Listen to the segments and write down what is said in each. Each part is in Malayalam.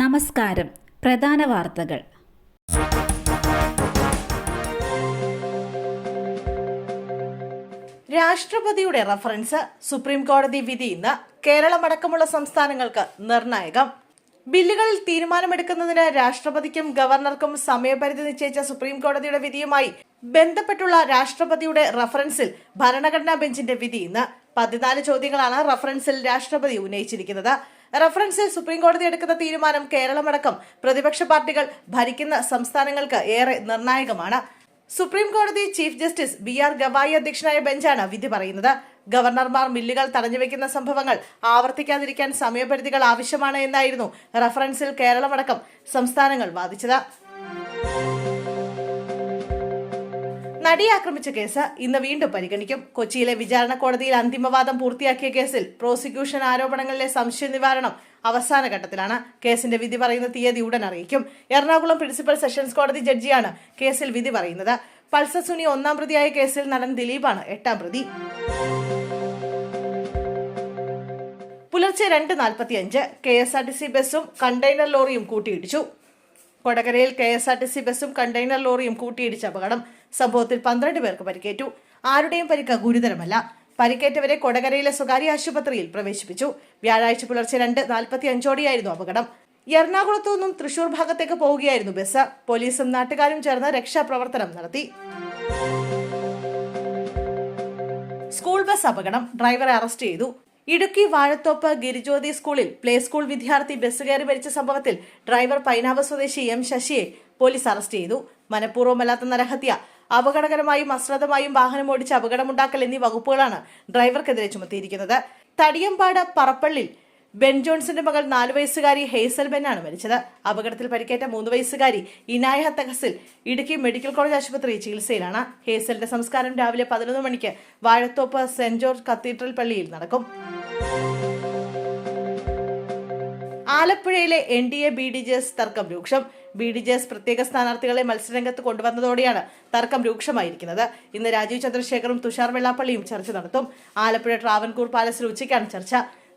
നമസ്കാരം. പ്രധാന വാർത്തകൾ. രാഷ്ട്രപതിയുടെ റഫറൻസ് സുപ്രീം കോടതി വിധി ഇന്ന് കേരളമടക്കമുള്ള സംസ്ഥാനങ്ങൾക്ക് നിർണായകം. ബില്ലുകളിൽ തീരുമാനമെടുക്കുന്നതിന് രാഷ്ട്രപതിക്കും ഗവർണർക്കും സമയപരിധി നിശ്ചയിച്ച സുപ്രീം കോടതിയുടെ വിധിയുമായി ബന്ധപ്പെട്ടുള്ള രാഷ്ട്രപതിയുടെ റഫറൻസിൽ ഭരണഘടനാ ബെഞ്ചിന്റെ വിധി ഇന്ന്. പതിനാല് ചോദ്യങ്ങളാണ് റഫറൻസിൽ രാഷ്ട്രപതി ഉന്നയിച്ചിരിക്കുന്നത്. റഫറൻസിൽ സുപ്രീംകോടതി എടുക്കുന്ന തീരുമാനം കേരളമടക്കം പ്രതിപക്ഷ പാർട്ടികൾ ഭരിക്കുന്ന സംസ്ഥാനങ്ങൾക്ക് ഏറെ നിർണായകമാണ്. സുപ്രീം കോടതി chief justice B R Gavai അധ്യക്ഷനായ ബെഞ്ചാണ് വിധി പറയുന്നത്. ഗവർണർമാർ മില്ലുകൾ തടഞ്ഞുവെക്കുന്ന സംഭവങ്ങൾ ആവർത്തിക്കാതിരിക്കാൻ സമയപരിധികൾ ആവശ്യമാണ് എന്നായിരുന്നു റഫറൻസിൽ കേരളമടക്കം സംസ്ഥാനങ്ങൾ വാദിച്ചത്. നടിയെ ആക്രമിച്ച കേസ് ഇന്ന് വീണ്ടും പരിഗണിക്കും. കൊച്ചിയിലെ വിചാരണ കോടതിയിൽ അന്തിമവാദം പൂർത്തിയാക്കിയ കേസിൽ പ്രോസിക്യൂഷൻ ആരോപണങ്ങളിലെ സംശയ നിവാരണം അവസാന ഘട്ടത്തിലാണ്. കേസിന്റെ വിധി പറയുന്ന തീയതി ഉടൻ അറിയിക്കും. എറണാകുളം പ്രിൻസിപ്പൽ സെഷൻസ് കോടതി ജഡ്ജിയാണ് കേസിൽ വിധി പറയുന്നത്. പൾസർ സുനി ഒന്നാം പ്രതിയായ കേസിൽ നടൻ ദിലീപാണ് എട്ടാം പ്രതി. പുലർച്ചെ രണ്ട് നാൽപ്പത്തിയഞ്ച് K S R T C ബസ്സും കണ്ടെയ്നർ ലോറിയും കൂട്ടിയിടിച്ചു. കൊടകരയിൽ K S R T C ബസ്സും കണ്ടെയ്നർ ലോറിയും കൂട്ടിയിടിച്ച അപകടം സംഭവത്തിൽ പന്ത്രണ്ട് പേർക്ക് പരിക്കേറ്റു. ആരുടെയും പരിക്ക് ഗുരുതരമല്ല. പരിക്കേറ്റവരെ കൊടകരയിലെ സ്വകാര്യ ആശുപത്രിയിൽ പ്രവേശിപ്പിച്ചു. വ്യാഴാഴ്ച പുലർച്ചെ രണ്ട് നാൽപ്പത്തി അഞ്ചോടെയായിരുന്നു അപകടം. എറണാകുളത്തു നിന്നും തൃശൂർ ഭാഗത്തേക്ക് പോവുകയായിരുന്നു ബസ്. പോലീസും നാട്ടുകാരും ചേർന്ന് രക്ഷാപ്രവർത്തനം നടത്തി. സ്കൂൾ ബസ് അപകടം. ഡ്രൈവറെ അറസ്റ്റ് ചെയ്തു. ഇടുക്കി വാഴത്തോപ്പ് ഗിരിജ്യോതി സ്കൂളിൽ പ്ലേ സ്കൂൾ വിദ്യാർത്ഥി ബസ് കയറി മരിച്ച സംഭവത്തിൽ ഡ്രൈവർ പൈനാവ് സ്വദേശി എം ശശിയെ പോലീസ് അറസ്റ്റ് ചെയ്തു. മനഃപൂർവമല്ലാത്ത നരഹത്യ അപകടകരമായും അശ്രദ്ധമായും വാഹനം ഓടിച്ച് അപകടമുണ്ടാക്കൽ എന്നീ വകുപ്പുകളാണ് ഡ്രൈവർക്കെതിരെ ചുമത്തിയിരിക്കുന്നത്. തടിയമ്പാട് പറപ്പള്ളിൽ ബെൻ ജോൺസന്റെ മകൾ നാലു വയസ്സുകാരി ഹേസൽ ആണ് മരിച്ചത്. അപകടത്തിൽ പരിക്കേറ്റ മൂന്ന് വയസ്സുകാരി ഇനായ തഹസിൽ ഇടുക്കി മെഡിക്കൽ കോളേജ് ആശുപത്രി ചികിത്സയിലാണ്. ഹേസലിന്റെ സംസ്കാരം രാവിലെ പതിനൊന്ന് മണിക്ക് വാഴത്തോപ്പ് സെന്റ് ജോർജ് കത്തീഡ്രൽ പള്ളിയിൽ നടക്കും. ആലപ്പുഴയിലെ N D A B D J S തർക്കം രൂക്ഷം. ബി ഡി ജെ എസ് പ്രത്യേക സ്ഥാനാർത്ഥികളെ മത്സരരംഗത്ത് കൊണ്ടുവന്നതോടെയാണ് തർക്കം രൂക്ഷമായിരിക്കുന്നത്. ഇന്ന് രാജീവ് ചന്ദ്രശേഖറും തുഷാർ വെള്ളാപ്പള്ളിയും ചർച്ച നടത്തും. ആലപ്പുഴ ട്രാവൻകൂർ പാലസിൽ ഉച്ചയ്ക്കാണ് ചർച്ച.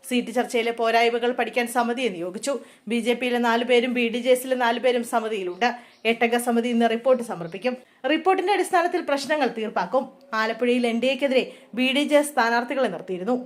സീറ്റ് ചർച്ചയിലെ പോരായ്മകൾ പഠിക്കാൻ സമിതിയെ നിയോഗിച്ചു. ബി ജെ പിയിലെ നാലുപേരും ബി ഡി ജെ എസിലെ നാലുപേരും സമിതിയിലുണ്ട്. എട്ടംഗ സമിതി ഇന്ന് റിപ്പോർട്ട് സമർപ്പിക്കും. റിപ്പോർട്ടിന്റെ അടിസ്ഥാനത്തിൽ പ്രശ്നങ്ങൾ തീർപ്പാക്കും. ആലപ്പുഴയിൽ എൻ ഡി എക്കെതിരെ ബി ഡി ജെ സ്ഥാനാർത്ഥികളെ നിർത്തിയിരുന്നു.